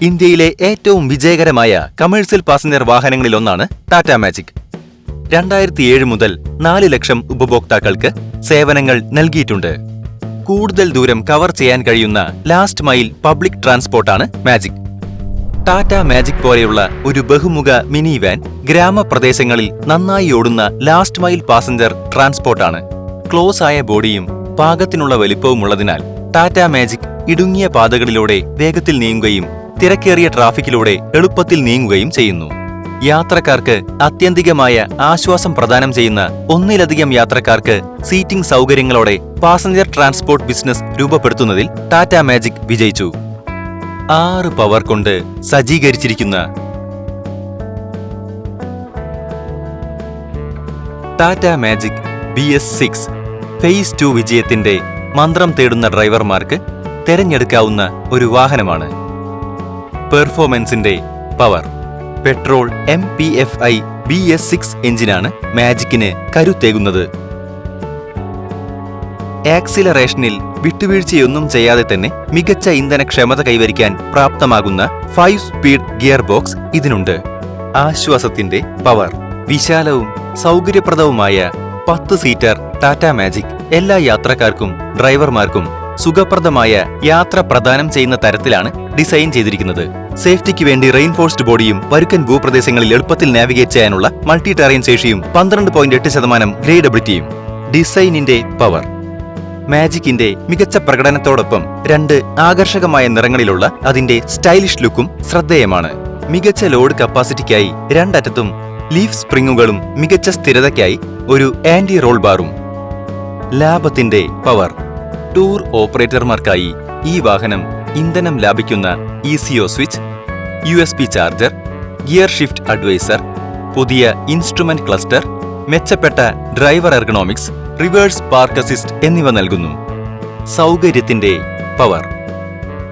ഇന്ത്യയിലെ ഏറ്റവും വിജയകരമായ കമേഴ്സ്യൽ പാസഞ്ചർ വാഹനങ്ങളിലൊന്നാണ് ടാറ്റ മാജിക് രണ്ടായിരത്തി ഏഴ് മുതൽ നാല് ലക്ഷം ഉപഭോക്താക്കൾക്ക് സേവനങ്ങൾ നൽകിയിട്ടുണ്ട്. കൂടുതൽ ദൂരം കവർ ചെയ്യാൻ കഴിയുന്ന ലാസ്റ്റ് മൈൽ പബ്ലിക് ട്രാൻസ്പോർട്ടാണ് മാജിക് ടാറ്റ മാജിക് പോലെയുള്ള ഒരു ബഹുമുഖ മിനി വാൻ ഗ്രാമപ്രദേശങ്ങളിൽ നന്നായി ഓടുന്ന ലാസ്റ്റ് മൈൽ പാസഞ്ചർ ട്രാൻസ്പോർട്ടാണ് ക്ലോസ് ആയ ബോഡിയും പാകത്തിനുള്ള വലിപ്പവുമുള്ളതിനാൽ ടാറ്റ മാജിക് ഇടുങ്ങിയ പാതകളിലൂടെ വേഗത്തിൽ നീങ്ങുകയും തിരക്കേറിയ ട്രാഫിക്കിലൂടെ എളുപ്പത്തിൽ നീങ്ങുകയും ചെയ്യുന്നു. യാത്രക്കാർക്ക് അത്യന്തികമായ ആശ്വാസം പ്രദാനം ചെയ്യുന്ന ഒന്നിലധികം യാത്രക്കാർക്ക് സീറ്റിംഗ് സൗകര്യങ്ങളോടെ പാസഞ്ചർ ട്രാൻസ്പോർട്ട് ബിസിനസ് രൂപപ്പെടുത്തുന്നതിൽ ടാറ്റ മാജിക് വിജയിച്ചു. ആറ് പവർ കൊണ്ട് സജ്ജീകരിച്ചിരിക്കുന്ന Tata magic B S six phase two വിജയത്തിന്റെ മന്ത്രം തേടുന്ന ഡ്രൈവർമാർക്ക് തെരഞ്ഞെടുക്കാവുന്ന ഒരു വാഹനമാണ്. പെർഫോമൻസിന്റെ power petrol M P F I B S six എഞ്ചിനാണ് മാജിക്കിന് കരുത്തേകുന്നത്. ആക്സിലറേഷനിൽ വിട്ടുവീഴ്ചയൊന്നും ചെയ്യാതെ തന്നെ മികച്ച ഇന്ധനക്ഷമത കൈവരിക്കാൻ പ്രാപ്തമാകുന്ന ഫൈവ് സ്പീഡ് ഗിയർ ബോക്സ് ഇതിനുണ്ട്. ആശ്വാസത്തിന്റെ പവർ വിശാലവും സൗകര്യപ്രദവുമായ പത്ത് സീറ്റർ ടാറ്റ മാജിക് എല്ലാ യാത്രക്കാർക്കും ഡ്രൈവർമാർക്കും സുഖപ്രദമായ യാത്ര പ്രദാനം ചെയ്യുന്ന തരത്തിലാണ് ഡിസൈൻ ചെയ്തിരിക്കുന്നത്. സേഫ്റ്റിക്ക് വേണ്ടി റെയിൻഫോഴ്സ്ഡ് ബോഡിയും പരുക്കൻ ഭൂപ്രദേശങ്ങളിൽ എളുപ്പത്തിൽ നാവിഗേറ്റ് ചെയ്യാനുള്ള മൾട്ടി ടെറൈൻ ശേഷിയും പന്ത്രണ്ട് പോയിന്റ് എട്ട് ശതമാനം ഗ്രേഡബിലിറ്റിയും. ഡിസൈനിന്റെ പവർ. മാജിക്കിന്റെ മികച്ച പ്രകടനത്തോടൊപ്പം രണ്ട് ആകർഷകമായ നിറങ്ങളിലുള്ള അതിന്റെ സ്റ്റൈലിഷ് ലുക്കും ശ്രദ്ധേയമാണ്. മികച്ച ലോഡ് കപ്പാസിറ്റിക്കായി രണ്ടറ്റത്തും ലീഫ് സ്പ്രിങ്ങുകളും മികച്ച സ്ഥിരതയ്ക്കായി ഒരു ആന്റി റോൾ ബാറും. ലാഭത്തിന്റെ പവർ. ടൂർ ഓപ്പറേറ്റർമാർക്കായി ഈ വാഹനം ഇന്ധനം ലാഭിക്കുന്ന ECO switch U S B charger gear shift advisor പുതിയ ഇൻസ്ട്രുമെന്റ് ക്ലസ്റ്റർ മെച്ചപ്പെട്ട driver ergonomics reverse park assist എന്നിവ നൽകുന്നു. സൗകര്യത്തിന്റെ പവർ.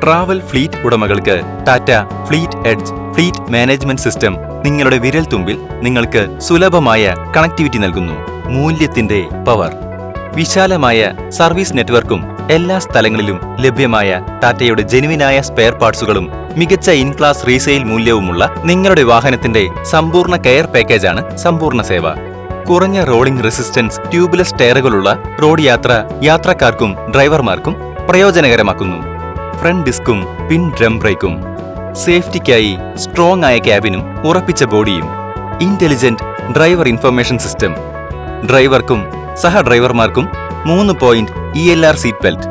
ട്രാവൽ ഫ്ലീറ്റ് ഉടമകൾക്ക് Tata fleet edge fleet management system നിങ്ങളുടെ വിരൽ തുമ്പിൽ നിങ്ങൾക്ക് സുലഭമായ കണക്ടിവിറ്റി നൽകുന്നു. മൂല്യത്തിന്റെ പവർ. വിശാലമായ സർവീസ് നെറ്റ്വർക്കും എല്ലാ സ്ഥലങ്ങളിലും ലഭ്യമായ ടാറ്റയുടെ ജെനുവിനായ സ്പെയർ പാർട്സുകളും മികച്ച ഇൻ ക്ലാസ് റീസെയിൽ മൂല്യവുമുള്ള നിങ്ങളുടെ വാഹനത്തിന്റെ സമ്പൂർണ കെയർ പാക്കേജാണ് സമ്പൂർണ സേവ. കുറഞ്ഞ റോളിംഗ് റെസിസ്റ്റൻസ് ട്യൂബ്ലെസ് ടയറുകളുള്ള റോഡ് യാത്ര യാത്രക്കാർക്കും ഡ്രൈവർമാർക്കും പ്രയോജനകരമാക്കുന്നു. ഫ്രണ്ട് ഡിസ്കും പിൻ ഡ്രം ബ്രേക്കും സേഫ്റ്റിക്കായി സ്ട്രോങ് ആയ ക്യാബിനും ഉറപ്പിച്ച ബോഡിയും. Intelligent driver information system. ഡ്രൈവർക്കും സഹ ഡ്രൈവർമാർക്കും മൂന്ന് point E L R seat belt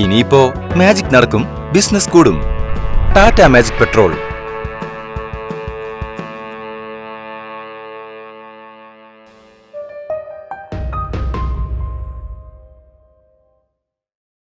ഇനിയിപ്പോ മാജിക് നടക്കും ബിസിനസ് കൂടും. Tata magic petrol